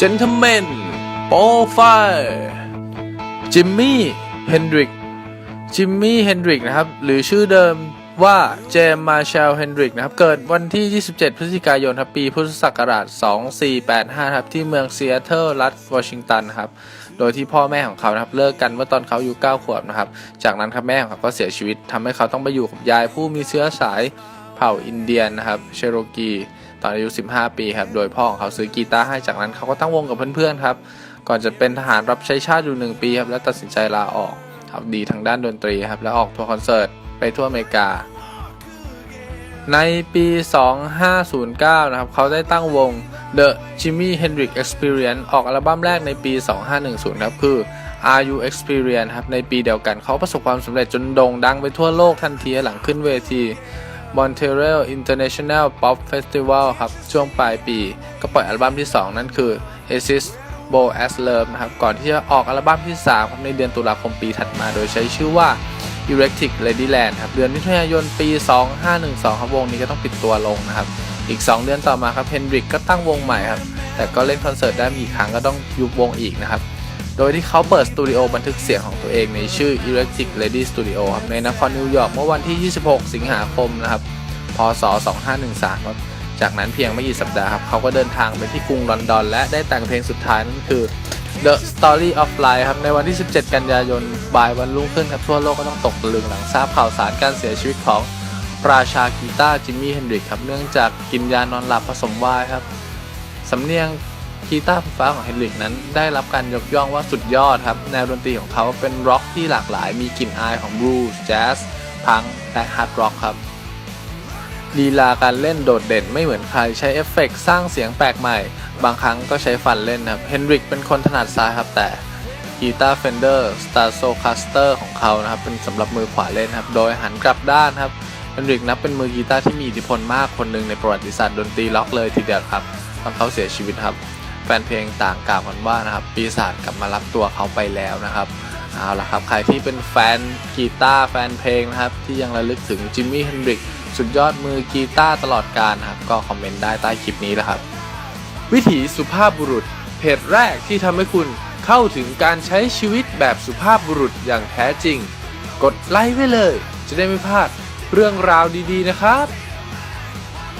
Gentleman โปรไฟจิมมี่เฮนดริกจิมมี่เฮนดริกนะครับ หรือชื่อเดิมว่าเจมมาเชลเฮนดริกนะครับ เกิดวันที่ 27 พฤศจิกายนครับปีพุทธศักราช 2485 ครับ ที่เมืองซีแอตเทิลรัฐวอชิงตันครับ โดยที่พ่อแม่ของเขานะครับเลิกกันเมื่อตอนเขาอายุ 9 ขวบนะครับ จากนั้นครับแม่ของเขาก็เสียชีวิตทำให้เขาต้องไปอยู่กับยายผู้มีเชื้อสายเผ่าอินเดียนนะครับ เชโรกี ตอนอายุ 15 ปีครับ โดยพ่อของเขาซื้อกีตาร์ให้จากนั้นเขาก็ตั้งวงกับเพื่อนๆครับ ก่อนจะเป็นทหารรับใช้ชาติอยู่หนึ่งปีครับ แล้วตัดสินใจลาออกครับดีทางด้านดนตรีครับ แล้วออกทัวร์คอนเสิร์ตไปทั่วอเมริกา ในปี 2509 นะครับ เขาได้ตั้งวง The Jimi Hendrix Experience ออกอัลบั้มแรกในปี 2510 ครับ คือ Are You Experience ครับ ในปีเดียวกันเขาประสบความสำเร็จจนโด่งดังไปทั่วโลกทันทีหลังขึ้นเวที Montreal International Pop Festival ครับช่วงปลายปี ก็ปล่อยอัลบั้มที่ 2 นั่นคือ Exist Bo as Love นะครับก่อนที่จะออกอัลบั้มที่3ครับในเดือนตุลาคมปีถัดมา โดยใช้ชื่อว่า Electric Ladyland ครับเดือนมิถุนายนปี 2512ครับวงนี้ก็ต้องปิดตัวลงนะครับ อีก 2 เดือนต่อมาครับเฮนดริกก็ตั้งวงใหม่ครับแต่ก็เล่นคอนเสิร์ตได้มีอีกครั้งก็ต้องยุบวงอีกนะครับ โดยที่เขาเปิดสตูดิโอบันทึกเสียงของตัวเองในชื่อ Electric Lady Studio ครับในนครนิวยอร์กเมื่อวันที่ 26 สิงหาคมนะครับ พศ 2513ครับจากนั้นเพียงไม่กี่สัปดาห์ครับเขาก็เดินทางไปที่กรุงลอนดอน และได้แต่งเพลงสุดท้ายนั่นคือ The Story of Life ครับในวันที่ 17 กันยายนบ่ายวันรุ่งขึ้นครับทั่วโลกก็ต้องตกตะลึงหลังทราบข่าวสารการเสียชีวิตของราชากีตาร์จิมมี่เฮนดริกครับเนื่องจากกินยานอนหลับผสมวน์ครับสำเนียง กีตาร์ไฟฟ้าของเฮนริกนั้นได้รับการยกย่องว่าสุดยอดครับ แนวดนตรีของเขาเป็นร็อกที่หลากหลาย มีกลิ่นอายของบลูส์แจ๊สพังและฮาร์ดร็อกครับลีลาการเล่นโดดเด่นไม่เหมือนใครใช้เอฟเฟกต์สร้างเสียงแปลกใหม่ บางครั้งก็ใช้ฟันเล่นครับเฮนริกเป็นคนถนัดซ้ายครับแต่กีตาร์เฟนเดอร์สตาร์โซคัสเตอร์ของเขานะครับเป็นสำหรับมือขวาเล่นครับโดยหันกลับด้านครับเฮนริกนับเป็นมือกีตาร์ที่มีอิทธิพลมากคนหนึ่งในประวัติศาสตร์ดนตรีล็อกเลยทีเดียวครับตอนเขาเสียชีวิตครับ แฟนเพลงต่างกล่าวกันว่านะครับปีศาจกลับมารับตัวเขาไปแล้วนะครับเอาละครับใครที่เป็นแฟนกีตาร์แฟนเพลงนะครับที่ยังระลึกถึงจิมมี่เฮนดริกสุดยอดมือกีตาร์ตลอดการนะครับก็คอมเมนต์ได้ใต้คลิปนี้แหละครับ วิถีสุภาพบุรุษ เพจแรกที่ทำให้คุณเข้าถึงการใช้ชีวิตแบบสุภาพบุรุษอย่างแท้จริง กดไลค์ไว้เลย จะได้ไม่พลาดเรื่องราวดีๆนะครับ